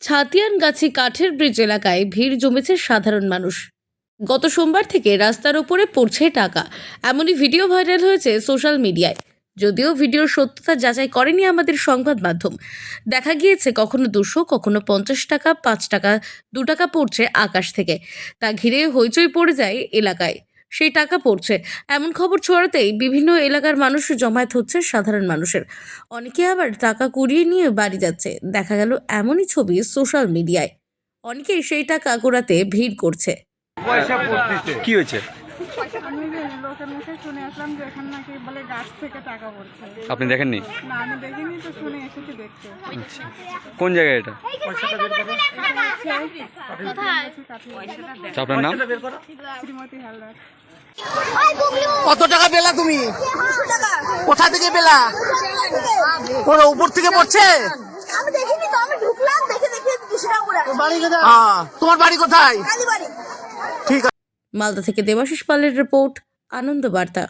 ছাতিয়ানগাছি কাঠের ব্রিজ এলাকায় ভিড় জমেছে সাধারণ মানুষ। গত সোমবার থেকে রাস্তার ওপরে পড়ছে টাকা। এমনই ভিডিও ভাইরাল হয়েছে সোশ্যাল মিডিয়ায়। যদিও ভিডিওর সত্যতা যাচাই করেনি আমাদের সংবাদ মাধ্যম। দেখা গিয়েছে, কখনো দুশো, কখনো পঞ্চাশ টাকা, পাঁচ টাকা, দু টাকা পড়ছে আকাশ থেকে। তা ঘিরে হইচই পড়ে যায় এলাকায়। সেই টাকা পড়ছে। এমন খবর ছড়াতেই বিভিন্ন এলাকার মানুষ জমায়েত হচ্ছে সাধারণ মানুষের। অনেকে আবার টাকা কুড়িয়ে নিয়ে বাড়ি যাচ্ছে। দেখা গেল এমনই ছবি সোশ্যাল মিডিয়ায়। অনেকেই সেই টাকা কুড়াতে ভিড় করছে। পয়সা পড়তেছে। কি হয়েছে? আমি লোকের মুখে শুনে আসলাম যে এখানে নাকি বলে গাছ থেকে টাকা পড়ছে আপনি দেখেননি? না আমি দেখিনি তো শুনে এসেছি দেখতে। কোন জায়গায় এটা? আপনার নাম? কত টাকা পেলা তুমি? কোথা থেকে পেলা? ওরা উপর থেকে পড়ছে? আমি দেখিনি তো আমি ঢুকলাম দেখে দেখে দুশো টাকা করে হ্যাঁ, তোমার বাড়ি কোথায়? ঠিক আছে। মালদা থেকে দেবাশিস পালের রিপোর্ট আনন্দ বার্তা।